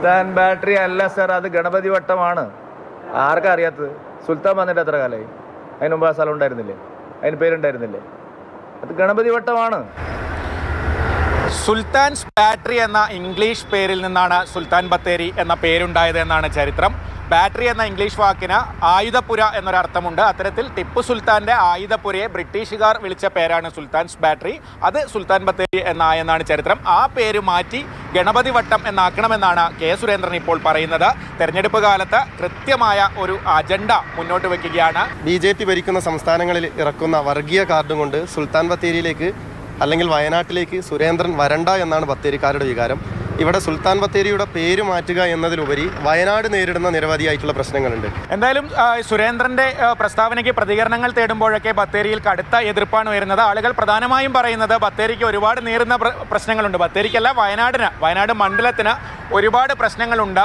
സുൽത്താൻ battery അല്ല sir അത് ഗണപതി വട്ടമാണ്. ആർക്കാ അറിയാത്തത്? സുൽത്താൻ വന്നിട്ട് എത്ര കാലമായി അതിന് മുമ്പ് ആ സ്ഥലം ഉണ്ടായിരുന്നില്ലേ? അതിന് പേരുണ്ടായിരുന്നില്ലേ? അത് ഗണപതി വട്ടമാണ്. സുൽത്താൻസ് ബാറ്ററി എന്ന ഇംഗ്ലീഷ് പേരിൽ നിന്നാണ് സുൽത്താൻ ബത്തേരി എന്ന പേരുണ്ടായത് എന്നാണ് ചരിത്രം. ബാറ്ററി എന്ന ഇംഗ്ലീഷ് വാക്കിന് ആയുധപ്പുര എന്നൊരർത്ഥമുണ്ട്. അത്തരത്തിൽ ടിപ്പു സുൽത്താന്റെ ആയുധപ്പുരയെ ബ്രിട്ടീഷുകാർ വിളിച്ച പേരാണ് സുൽത്താൻസ് ബാറ്ററി. അത് സുൽത്താൻ ബത്തേരി എന്നായെന്നാണ് ചരിത്രം. ആ പേര് മാറ്റി ഗണപതി വട്ടം എന്നാക്കണമെന്നാണ് കെ സുരേന്ദ്രൻ ഇപ്പോൾ പറയുന്നത്. തെരഞ്ഞെടുപ്പ് കാലത്ത് കൃത്യമായ ഒരു അജണ്ട മുന്നോട്ട് വെക്കുകയാണ്. ബി ജെ പി ഭരിക്കുന്ന സംസ്ഥാനങ്ങളിൽ ഇറക്കുന്ന വർഗീയ കാർഡും കൊണ്ട് സുൽത്താൻ ബത്തേരിയിലേക്ക് അല്ലെങ്കിൽ വയനാട്ടിലേക്ക് സുരേന്ദ്രൻ വരണ്ട എന്നാണ് ബത്തേരിക്കാരുടെ വികാരം. ഇവിടെ സുൽത്താൻ ബത്തേരിയുടെ പേര് മാറ്റുക എന്നതിലുപരി വയനാട് നേരിടുന്ന നിരവധിയായിട്ടുള്ള പ്രശ്നങ്ങളുണ്ട്. എന്തായാലും സുരേന്ദ്രന്റെ പ്രസ്താവനയ്ക്ക് പ്രതികരണങ്ങൾ തേടുമ്പോഴൊക്കെ ബത്തേരിയിൽ കടുത്ത എതിർപ്പാണ് വരുന്നത് ആളുകൾ പ്രധാനമായും പറയുന്നത് ബത്തേരിക്ക് ഒരുപാട് നേരുന്ന പ്രശ്നങ്ങളുണ്ട്. ബത്തേരിക്കല്ല വയനാടിന് വയനാട് മണ്ഡലത്തിന് ഒരുപാട് പ്രശ്നങ്ങളുണ്ട്.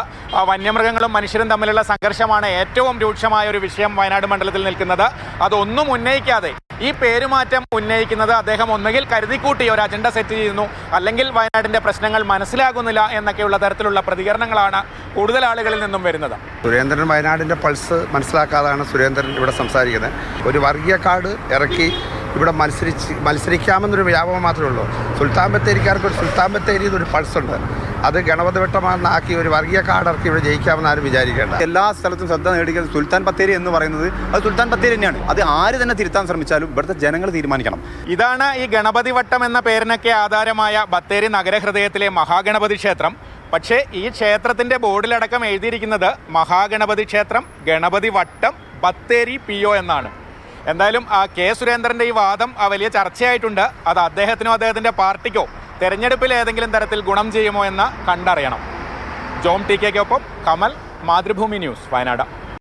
വന്യമൃഗങ്ങളും മനുഷ്യരും തമ്മിലുള്ള സംഘർഷമാണ് ഏറ്റവും രൂക്ഷമായ ഒരു വിഷയം വയനാട് മണ്ഡലത്തിൽ നിൽക്കുന്നത്. അതൊന്നും ഉന്നയിക്കാതെ ഈ പേരുമാറ്റം ഉന്നയിക്കുന്നത് അദ്ദേഹം ഒന്നുകിൽ കരുതിക്കൂട്ടി ഒരു അജണ്ട സെറ്റ് ചെയ്യുന്നു അല്ലെങ്കിൽ വയനാടിന്റെ പ്രശ്നങ്ങൾ മനസ്സിലാകുന്നില്ല എന്നൊക്കെയുള്ള തരത്തിലുള്ള പ്രതികരണങ്ങളാണ് കൂടുതൽ ആളുകളിൽ നിന്നും വരുന്നത്. സുരേന്ദ്രൻ വയനാടിന്റെ പൾസ് മനസ്സിലാക്കാതാണ് സുരേന്ദ്രൻ ഇവിടെ സംസാരിക്കുന്നത്. ഒരു വർഗീയ കാർഡ് ഇറക്കി ഇവിടെ മത്സരിച്ച് മത്സരിക്കാമെന്നൊരു വ്യാപകം മാത്രമേ ഉള്ളൂ. സുൽത്താൻ ബത്തേരിക്കാർക്ക് ഒരു സുൽത്താൻ ബത്തേരി എന്നൊരു ഉണ്ട്. അത് ഗണപതി വെട്ടമാക്കി ഒരു വർഗീയ കാർഡിറക്കി ഇവിടെ ജയിക്കാമെന്ന് ആരും വിചാരിക്കേണ്ട. എല്ലാ സ്ഥലത്തും ശ്രദ്ധ നേടിക്കുന്നത് സുൽത്താൻ ബത്തേരി എന്ന് പറയുന്നത് അത് സുൽത്താൻ ബത്തേരി തന്നെയാണ്. അത് ആര് തന്നെ തിരുത്താൻ ശ്രമിച്ചാലും ഇവിടുത്തെ ജനങ്ങൾ തീരുമാനിക്കണം. ഇതാണ് ഈ ഗണപതി വട്ടം എന്ന പേരിനൊക്കെ ആധാരമായ ബത്തേരി നഗരഹൃദയത്തിലെ മഹാഗണപതി ക്ഷേത്രം. പക്ഷേ ഈ ക്ഷേത്രത്തിന്റെ ബോർഡിലടക്കം എഴുതിയിരിക്കുന്നത് മഹാഗണപതി ക്ഷേത്രം ഗണപതി വട്ടം ബത്തേരി പി ഒ എന്നാണ്. എന്തായാലും ആ കെ സുരേന്ദ്രന്റെ ഈ വാദം ആ വലിയ ചർച്ചയായിട്ടുണ്ട്. അത് അദ്ദേഹത്തിനോ അദ്ദേഹത്തിന്റെ പാർട്ടിക്കോ തെരഞ്ഞെടുപ്പിൽ ഏതെങ്കിലും തരത്തിൽ ഗുണം ചെയ്യുമോ എന്ന് കണ്ടറിയണം. ജോം ടി കെക്കൊപ്പം കമൽ മാതൃഭൂമി ന്യൂസ് വയനാട്.